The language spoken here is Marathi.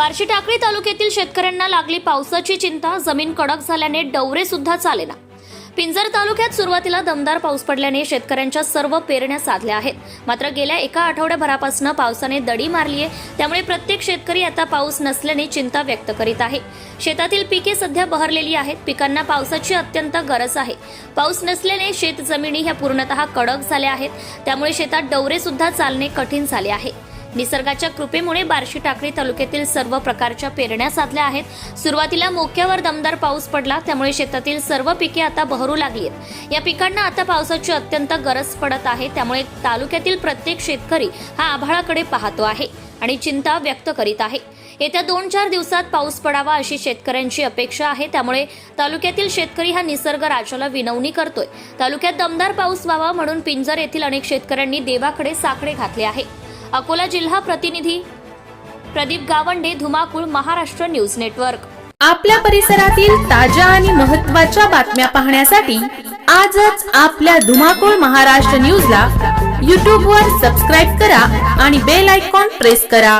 बार्शी टाकळी तालुक्यातील शेतकऱ्यांना लागली पावसाची चिंता जमीन कडक झाल्याने डवरे सुद्धा चालेना. पिंजर तालुक्यात सुरुवातीला दमदार पाऊस पडल्याने शेतकऱ्यांच्या सर्व पेरण्या साधल्या आहेत. मात्र गेल्या एका आठवड्याभरापासून पावसाने दडी मारली आहे त्यामुळे प्रत्येक शेतकरी आता पाऊस नसल्याने चिंता व्यक्त करीत आहे. शेतातील पिके सध्या बहरलेली आहेत. पिकांना पावसाची अत्यंत गरज आहे. पाऊस नसल्याने शेतजमिनी ह्या पूर्णतः कडक झाल्या आहेत. त्यामुळे शेतात डवरे सुद्धा चालणे कठीण झाले आहे. निसर्गाच्या कृपेमुळे बार्शी टाकळी तालुक्यातील सर्व प्रकारच्या पेरण्या साधल्या आहेत. सुरुवातीला मोक्यावर दमदार पाऊस पडला त्यामुळे शेतातील सर्व पिके आता बहरू लागली आहेत. या पिकांना आता पावसाची अत्यंत गरज पडत आहे त्यामुळे तालुक्यातील प्रत्येक शेतकरी हा आभाळाकडे पाहतो आहे आणि चिंता व्यक्त करीत आहे. येत्या दोन चार दिवसात पाऊस पडावा अशी शेतकऱ्यांची अपेक्षा आहे त्यामुळे तालुक्यातील शेतकरी हा निसर्ग राजाला विनवणी करतोय. तालुक्यात दमदार पाऊस व्हावा म्हणून पिंजर येथील अनेक शेतकऱ्यांनी देवाकडे साकडे घातले आहे. अकोला जिल्हा प्रतिनिधी प्रदीप गावंडे धुमाकूळ महाराष्ट्र न्यूज नेटवर्क. आपल्या परिसरातील ताज्या आणि महत्त्वाच्या बातम्या पाहण्यासाठी आजच आपल्या धुमाकूळ महाराष्ट्र न्यूजला यूट्यूबवर वर सबस्क्राईब करा आणि बेल आयकॉन प्रेस करा.